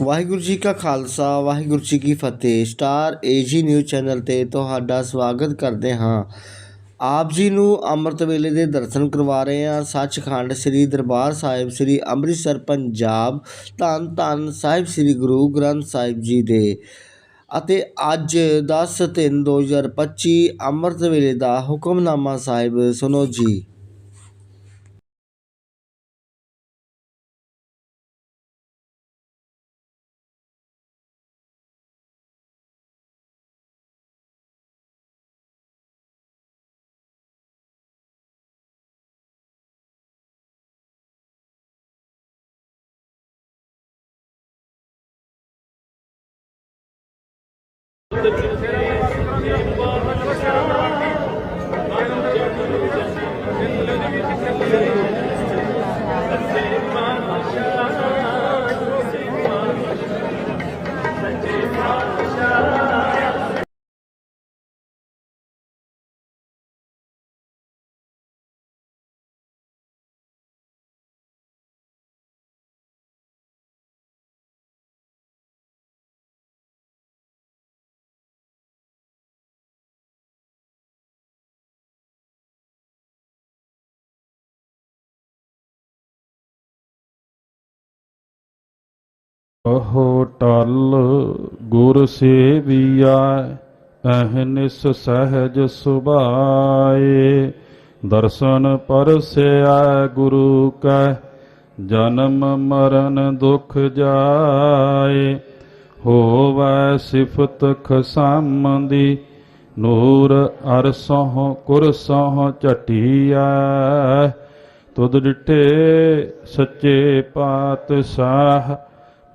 ਵਾਹਿਗੁਰੂ ਜੀ ਕਾ ਖਾਲਸਾ, ਵਾਹਿਗੁਰੂ ਜੀ ਕੀ ਫਤਿਹ। Star AG news channel ਤੇ ਤੁਹਾਡਾ ਸਵਾਗਤ ਕਰਦੇ ਹਾਂ। ਆਪ ਜੀ ਨੂੰ ਅੰਮ੍ਰਿਤ ਵੇਲੇ ਦੇ ਦਰਸ਼ਨ ਕਰਵਾ ਰਹੇ ਹਾਂ। ਸੱਚਖੰਡ ਸ੍ਰੀ ਦਰਬਾਰ ਸਾਹਿਬ, ਸ੍ਰੀ ਅੰਮ੍ਰਿਤਸਰ, ਪੰਜਾਬ, ਧੰਨ ਧੰਨ ਸਾਹਿਬ, ਸ੍ਰੀ ਗੁਰੂ ਗ੍ਰੰਥ ਸਾਹਿਬ ਜੀ ਦੇ। ਅਤੇ ਅੱਜ 10 ਤਿੰਨ 2025 ਅੰਮ੍ਰਿਤ ਵੇਲੇ ਦਾ ਹੁਕਮਨਾਮਾ ਸਾਹਿਬ, ਸੁਣੋ ਜੀ। ਕਹੋ ਟਲ ਗੁਰ ਸੇਵੀਆ ਅਹਨਿਸ ਸਹਿਜ ਸੁਭਾਏ। ਦਰਸ਼ਨ ਪਰਸਿਆ ਗੁਰੂ ਕੈ, ਜਨਮ ਮਰਨ ਦੁਖ ਜਾਏ। ਹੋਵੈ ਸਿਫਤ ਖਸਮਦੀ, ਨੂਰ ਅਰਸੋਂ ਕੁਰਸੋਂ ਝਟੀਐ। ਤੁਧ ਡਿਠੇ ਸੱਚੇ ਪਾਤਸ਼ਾਹ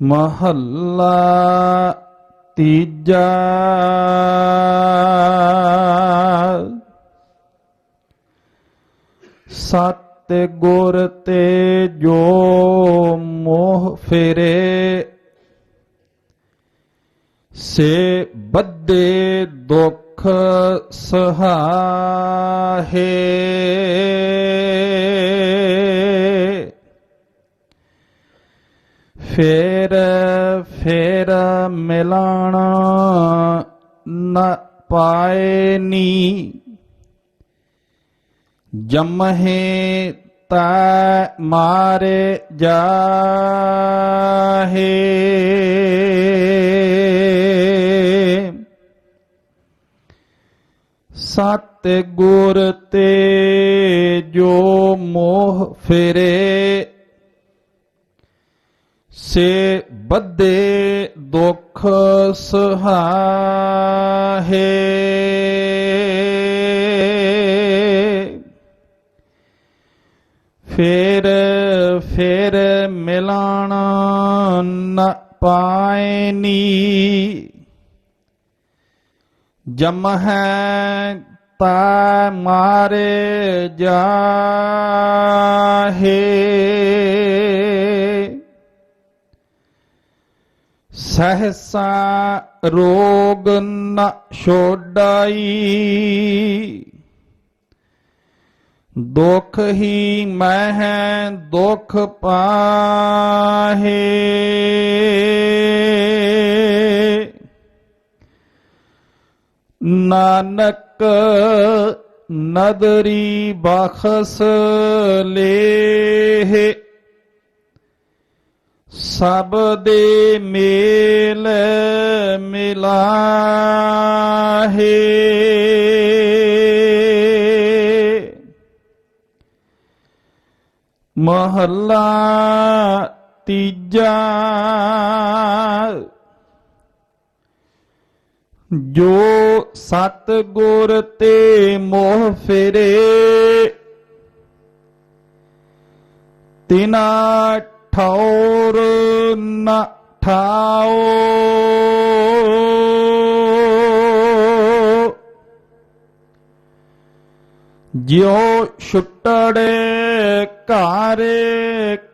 ਮਹੱਲਾ ਤੀਜਾ। ਸਤ ਗੁਰ ਤੇ ਜੋ ਮੋਹ ਫੇਰੇ ਸੇ ਬੱਦੇ ਦੁਖ ਸਹਾਹੇ ਫੇਰ ਫੇਰ ਮਿਲਣਾ ਨ ਪਾਏ ਨੀ। ਜਮਹੇ ਤਾ ਮਾਰੇ ਜਾਹੇ। ਸਤ ਗੁਰ ਤੇ ਜੋ ਮੋਹ ਫੇਰੇ ਸੇ ਬੱਦੇ ਦੁਖ ਸਹਾਹੇ। ਫੇਰ ਫੇਰ ਮਿਲਣ ਨ ਪਾਇਨੀ ਜਮ ਹੈ ਤਾ ਮਾਰੇ ਜਾਹੇ। ਸਹਸਾ ਰੋਗ ਨ ਛੋਡਾਈ ਦੁਖ ਹੀ ਮਹਿ ਦੁਖ ਪਾਹੇ ਨਾਨਕ ਨਦਰੀ ਬਖਸ ਲੇਹ ਸਭ ਦੇ ਮੇਲ ਮਿਲਾਹੇ। ਮਹੱਲਾ ਤੀਜਾ ਜੋ ਸਤ ਗੁਰ ਤੇ ਮੋਹ ਫਿਰੇ ਤਿਨਾ ਠੌਰ ਨ ਠਾਓ ਜਿਉ ਛੁੱਟੜੇ ਘਰ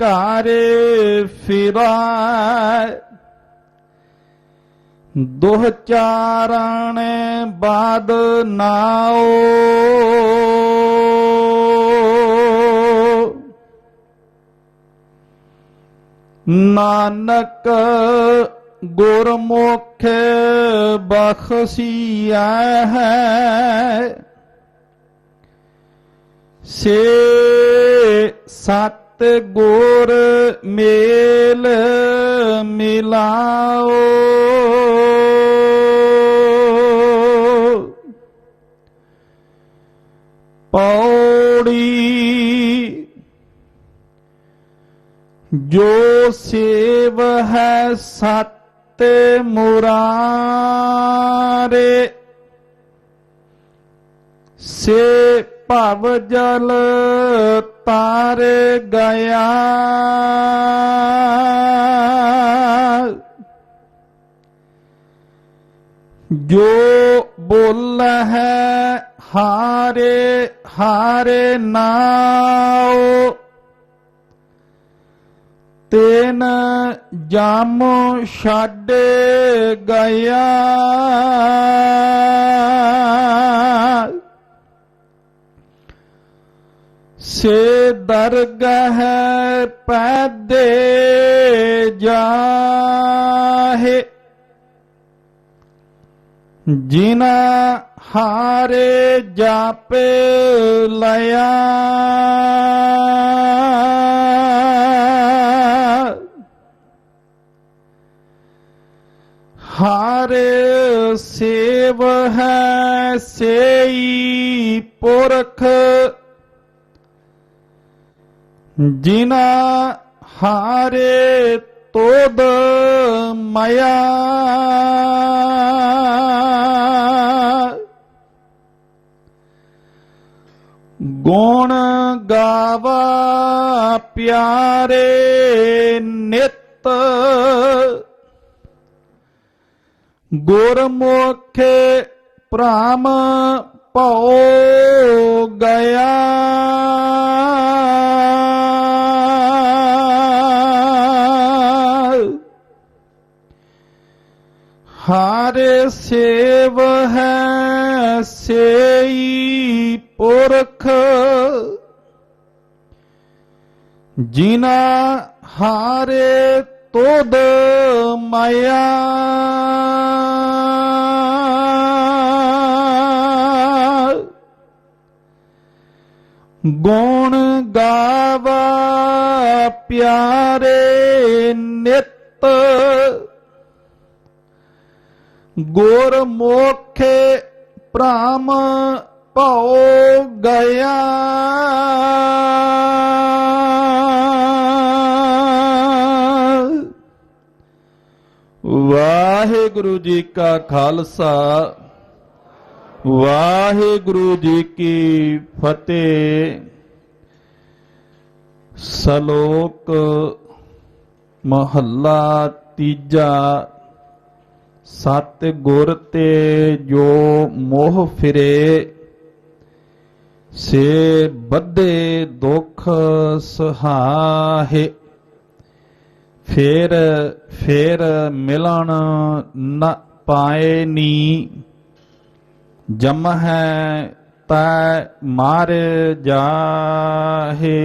ਘਰ ਫਿਰਾ ਦੁਹ ਚਾਰਣ ਬਾਦ ਨਾਓ ਨਾਨਕ ਗੁਰਮੁਖ ਬਖਸ਼ੀਆ ਹੈ। ਸੇ ਸਤ ਗੁਰ ਮੇਲ ਮਿਲਾਓ। ਪੌੜੀ ਜੋ ਸੇਵ ਹੈ ਸਤ ਮੁਰਾਰੇ, ਸੇ ਭਵ ਜਲ ਤਾਰ ਗਿਆ। ਜੋ ਬੋਲ ਹੈ ਹਾਰੇ ਹਾਰੇ ਨਾਉ ਤੈਨ ਜਮ ਛੱਡ ਗਿਆ। ਸੇ ਦਰਗਹ ਪੈਦੇ ਜਾਹੇ ਜਿਨਾ ਹਾਰੇ ਜਾਪੇ ਲਿਆ ਹਾਰੇ ਸੇਵ ਹੈ ਸੇਈ ਪੁਰਖ। ਜਿਨਾ ਹਾਰੇ ਤੋਦ ਮਾਇਆ। ਗੁਣ ਗਾਵਾ ਪਿਆਰੇ ਗੁਰਮੁਖ ਪ੍ਰਾਮ ਭਉ ਗਿਆ। ਹਾਰੇ ਸੇਵ ਹੈ ਸੇਈ ਪੁਰਖ। ਜਿਨਾ ਹਾਰੇ ਤੋਦ ਮਾਇਆ। ਗੁਣ ਗਾਵਾ ਪਿਆਰੇ ਨਿਤ। ਗੁਰ ਮੋਖੇ ਪ੍ਰਾਮ ਭਉ ਗਿਆ। ਵਾਹਿਗੁਰੂ ਜੀ ਕਾ ਖਾਲਸਾ, ਵਾਹਿਗੁਰੂ ਜੀ ਕੀ ਫਤਿਹ। ਸ਼ਲੋਕ ਮਹੱਲਾ ਤੀਜਾ ਸਤ ਗੁਰ ਤੇ ਜੋ ਮੋਹ ਫਿਰੇ, ਸੇ ਬੱਧੇ ਦੁਖ ਸਹਾਹੇ। ਫੇਰ ਫੇਰ ਮਿਲਣ ਨ ਪਾਏ ਨੀ। ਜਮ ਹੈ ਤੈ ਮਾਰ ਜਾਹੇ।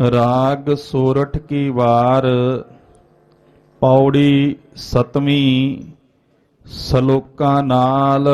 ਰਾਗ ਸੋਰਠ ਕੀ ਵਾਰ, ਪੌੜੀ ਸਤਵੀਂ ਸ਼ਲੋਕਾਂ ਨਾਲ।